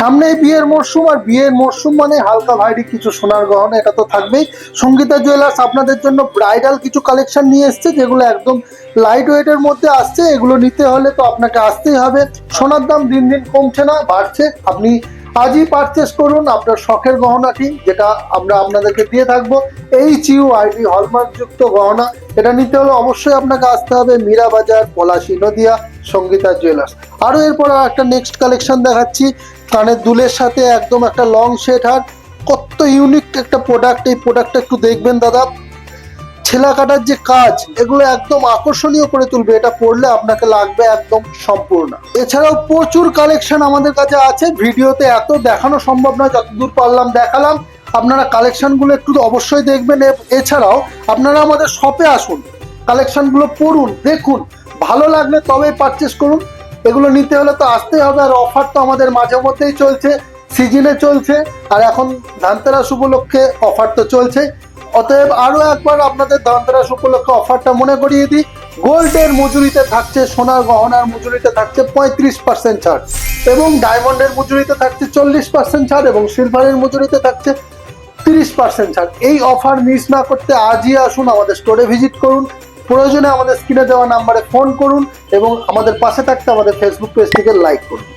সামনে বিয়ের মরশুম, আর বিয়ের মরশুম মানে হালকা ভারী কিছু সোনার গহনা, এটা তো থাকবেই। সঙ্গীতা জুয়েলার্স আপনাদের জন্য ব্রাইডাল কিছু কালেকশন নিয়ে এসছে, যেগুলো একদম লাইট ওয়েটের মধ্যে আসছে। এগুলো নিতে হলে তো আপনাকে আসতেই হবে। সোনার দাম দিন দিন কমছে না, বাড়ছে। আপনি আজই পারচেস করুন আপনার শখের গহনাটি, যেটা আমরা আপনাদেরকে দিয়ে থাকব। এইচ ইউ আইডি হলমার্কযুক্ত গহনা, এটা নিতে হলে অবশ্যই আপনাকে আসতে হবে মীরা বাজার, পলাশী নদিয়া, সঙ্গীতা জুয়েলার্স। আরও এরপর একটা নেক্সট কালেকশন দেখাচ্ছি। কানের দুলের সাথে একদম একটা লং সেট হার কত ইউনিক একটা প্রোডাক্ট এই প্রোডাক্টটা একটু দেখবেন দাদা। ছেলা কাটার যে কাজ, এগুলো একদম আকর্ষণীয় করে তুলবে। এটা পড়লে আপনাকে লাগবে একদম সম্পূর্ণ। এছাড়াও প্রচুর কালেকশন আমাদের কাছে আছে। ভিডিওতে এত দেখানো সম্ভব নয়, যতদূর পারলাম দেখালাম। আপনারা কালেকশনগুলো একটু অবশ্যই দেখবেন। এছাড়াও আপনারা আমাদের শপে আসুন। কালেকশনগুলো পড়ুন, দেখুন। ভালো লাগলে তবেই পারচেস করুন। এগুলো নিতে হলে তো আসতেই হবে আর অফার তো আমাদের মাঝে মধ্যেই চলছে সিজনে চলছে, আর এখন ধানতেরাস উপলক্ষে অফার তো চলছে অতএব আরও একবার আপনাদের ধনতেরাস উপলক্ষে অফারটা মনে করিয়ে দিই, গোল্ডের মজুরিতে থাকছে, সোনার গহনার মজুরিতে থাকছে পঁয়ত্রিশ পার্সেন্ট ছাড় এবং ডায়মন্ডের মজুরিতে থাকছে চল্লিশ পার্সেন্ট ছাড় এবং সিলভারের মজুরিতে থাকছে তিরিশ পার্সেন্ট ছাড়। এই অফার মিস না করতে আজই আসুন আমাদের স্টোরে ভিজিট করুন। প্রয়োজনে আমাদের স্ক্রিনে দেওয়া নাম্বারে ফোন করুন এবং আমাদের পাশে থাকতে আমাদের ফেসবুক পেজটিকে লাইক করুন।